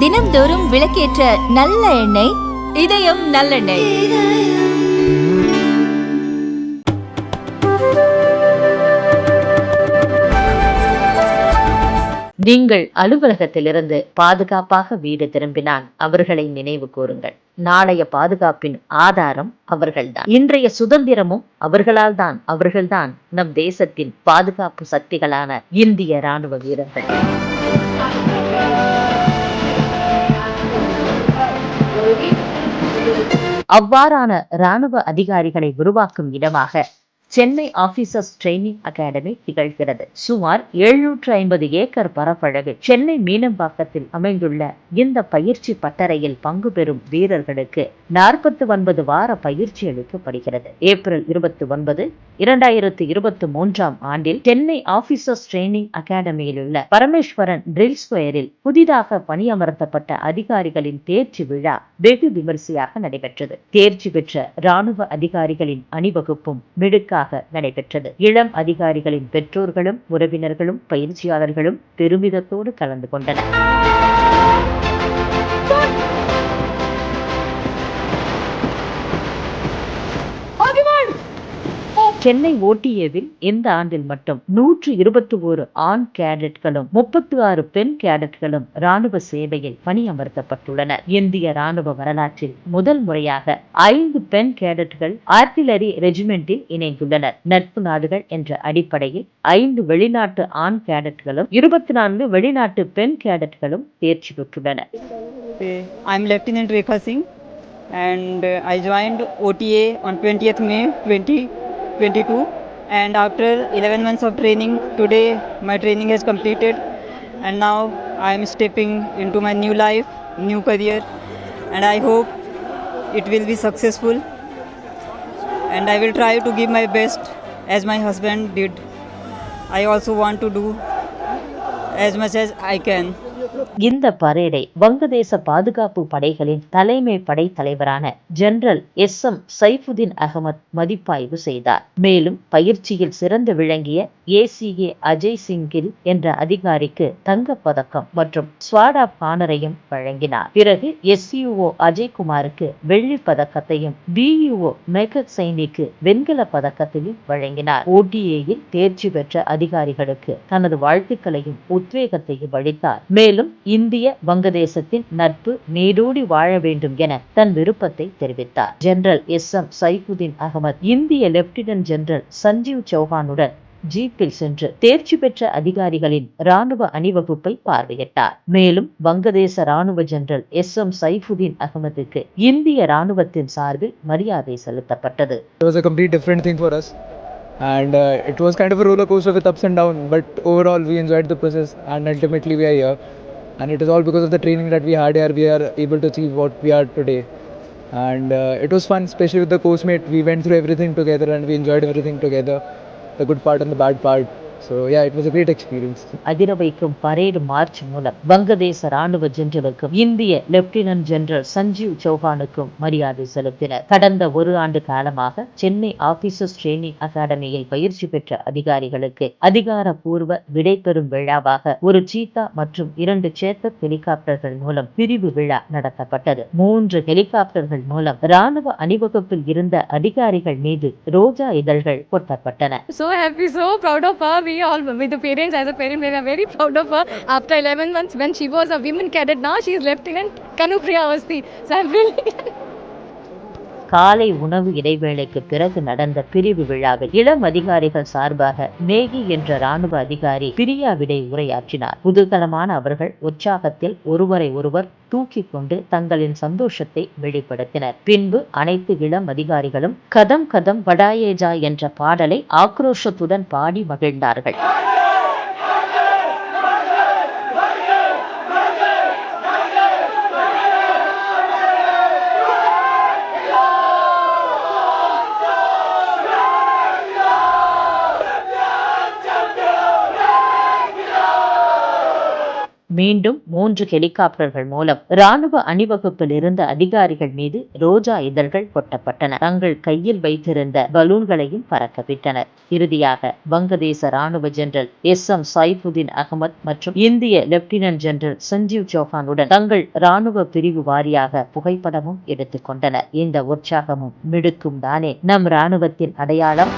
தினம்தோறும் விளக்கேற்ற நல்ல எண்ணெய் இதயம் நல்லெண்ணெய். நீங்கள் அலுவலகத்திலிருந்து பாதுகாப்பாக வீடு திரும்பினால் அவர்களை நினைவு கூறுங்கள். நாளைய பாதுகாப்பின் ஆதாரம் அவர்கள்தான். இன்றைய சுதந்திரமும் அவர்களால் தான் அவர்கள்தான் நம் தேசத்தின் பாதுகாப்பு சக்திகளான இந்திய ராணுவ வீரர்கள். அவ்வாறான ராணுவ அதிகாரிகளை உருவாக்கும் இடமாக சென்னை ஆபீசர்ஸ் ட்ரைனிங் அகாடமி திகழ்கிறது. சுமார் எழுநூற்று ஐம்பது ஏக்கர் பரப்பளவில் சென்னை மீனம்பாக்கத்தில் அமைந்துள்ள இந்த பயிற்சி பட்டறையில் பங்கு பெறும் வீரர்களுக்கு நாற்பத்தி ஒன்பது வார பயிற்சி அளிக்கப்படுகிறது. ஏப்ரல் இருபத்தி ஒன்பது இரண்டாயிரத்தி இருபத்தி மூன்றாம் ஆண்டில் சென்னை ஆபீசர்ஸ் ட்ரைனிங் அகாடமியில் உள்ள பரமேஸ்வரன் ட்ரில் ஸ்கொயரில் புதிதாக பணியமர்த்தப்பட்ட அதிகாரிகளின் தேர்ச்சி விழா வெகு விமரிசையாக நடைபெற்றது. தேர்ச்சி பெற்ற ராணுவ அதிகாரிகளின் அணிவகுப்பும் சிறப்பாக நடைபெற்றது. இளம் அதிகாரிகளின் பெற்றோர்களும் உறவினர்களும் பயிற்சியாளர்களும் பெருமிதத்தோடு கலந்து கொண்டனர். சென்னை ஓடிஏவில் இந்த ஆண்டில் மட்டும் நூற்று இருபத்தி ஓரு ஆண் கேடட்களும் முப்பத்தி ஆறு பெண் கேடட்களும் ராணுவ சேவையில் பணியமர்த்தப்பட்டுள்ளனர். இந்திய ராணுவ வரலாற்றில் முதல் முறையாக ஐந்து பெண் கேடட்கள் ஆர்டிலரி ரெஜிமெண்டில் இணைந்துள்ளனர். நட்பு நாடுகள் என்ற அடிப்படையில் ஐந்து வெளிநாட்டு ஆண் கேடட்களும் இருபத்தி நான்கு வெளிநாட்டு பெண் கேடட்களும் தேர்ச்சி பெற்றுள்ளனர் I'm Lieutenant Rekha Singh and uh, I joined OTA on 20th May 2022 and after 11 months of training today my training has completed and now I am stepping into my new life, new career and I hope it will be successful and I will try to give my best as my husband did. I also want to do as much as I can. இந்த பரேடை வங்கதேச பாதுகாப்பு படைகளின் தலைமை படை தலைவரான general S M Saifuddin Ahmed மதிப்பாய்வு செய்தார். மேலும் பயிற்சியில் சிறந்து விளங்கிய ஏசிஏ அஜய் சிங்கில் என்ற அதிகாரிக்கு தங்கப் பதக்கம் மற்றும் ஸ்வாடா பானரையும் வழங்கினார். பிறகு எஸ்யூஓ அஜய்குமாருக்கு வெள்ளி பதக்கத்தையும் பிஇஓ மெகத் சைனிக்கு வெண்கல பதக்கத்தையும் வழங்கினார். ஓடிஏயில் தேர்ச்சி பெற்ற அதிகாரிகளுக்கு தனது வாழ்த்துக்களையும் உத்வேகத்தையும் அளித்தார். மேலும் இந்திய வங்கதேசத்தின் நட்பு நீடூடி வாழ வேண்டும் என தன் விருப்பத்தை தெரிவித்தார். General S. M. Saifuddin Ahmed இந்திய லெப்டினன்ட் ஜெனரல் சஞ்சீவ் சௌஹானுடன் ஜீப்பில் சென்று தேர்ச்சி பெற்ற அதிகாரிகளின் ராணுவ அணிவகுப்பை பார்வையிட்டார். மேலும் வங்கதேச ராணுவ ஜெனரல் எஸ். எம். சைஃபுதீன் அகமதுக்கு இந்திய ராணுவத்தின் சார்பில் மரியாதை செலுத்தப்பட்டது. It was a complete different thing for us, and uh, it was kind of a roller coaster with ups and downs. But overall, we enjoyed the process, and ultimately, we are here. And it is all because of the training that we had here. We are able to achieve what we are today. And uh, it was fun, especially with the course mate. We went through everything together, and we enjoyed everything together, the good part and the bad part. So yeah, it was a great experience. அதிர வைக்கும் parade March மூலம் வங்கதேச ராணுவ ஜெனரலுக்கும் இந்திய lieutenant general Sanjeev சௌஹானுக்கும் மரியாதை செலுத்தினர் கடந்த ஒரு ஆண்டு காலமாக சென்னை ஆபீசர்ஸ் ட்ரைனிங் அகாடமியில் பயிற்சி பெற்ற அதிகாரிகளுக்கு அதிகாரப்பூர்வ விடைபெறும் விழாவாக ஒரு சீதா மற்றும் இரண்டு சேத்தர் ஹெலிகாப்டர்கள் மூலம் பிரிவு விழா நடத்தப்பட்டது மூன்று ஹெலிகாப்டர்கள் மூலம் ராணுவ அணிவகுப்பில் இருந்த அதிகாரிகள் மீது ரோஜா இதழ்கள் கொட்டப்பட்டன so happy, so proud of her. We all, with the parents, as a parent, we are very proud of her. After 11 months, when she was a women cadet, now she is Lieutenant Kanupriya Avasti. So I'm really. காலை உணவு இடைவேளைக்கு பிறகு நடந்த பிரிவு விழாவில் இளம் அதிகாரிகள் சார்பாக மேகி என்ற ராணுவ அதிகாரி பிரியா விடை உரையாற்றினார். புதுகலமான அவர்கள் உற்சாகத்தில் ஒருவரை ஒருவர் தூக்கி கொண்டு தங்களின் சந்தோஷத்தை வெளிப்படுத்தினர். பின்பு அனைத்து இளம் அதிகாரிகளும் கதம் கதம் வடாயேஜா என்ற பாடலை ஆக்ரோஷத்துடன் பாடி மகிழ்ந்தார்கள். மீண்டும் மூன்று ஹெலிகாப்டர்கள் மூலம் ராணுவ அணிவகுப்பில் இருந்த அதிகாரிகள் மீது ரோஜா இதழ்கள் கொட்டப்பட்டன. தங்கள் கையில் வைத்திருந்த பலூன்களையும் பறக்கவிட்டனர். இறுதியாக வங்கதேச ராணுவ general S. M. Saifuddin Ahmed மற்றும் இந்திய லெப்டினன்ட் ஜெனரல் சஞ்சீவ் சௌஹானுடன் தங்கள் ராணுவ பிரிவு வாரியாக புகைப்படமும் எடுத்துக்கொண்டனர் இந்த உற்சாகமும் மிடுக்கும் தானே. நம் ராணுவத்தின் அடையாளம்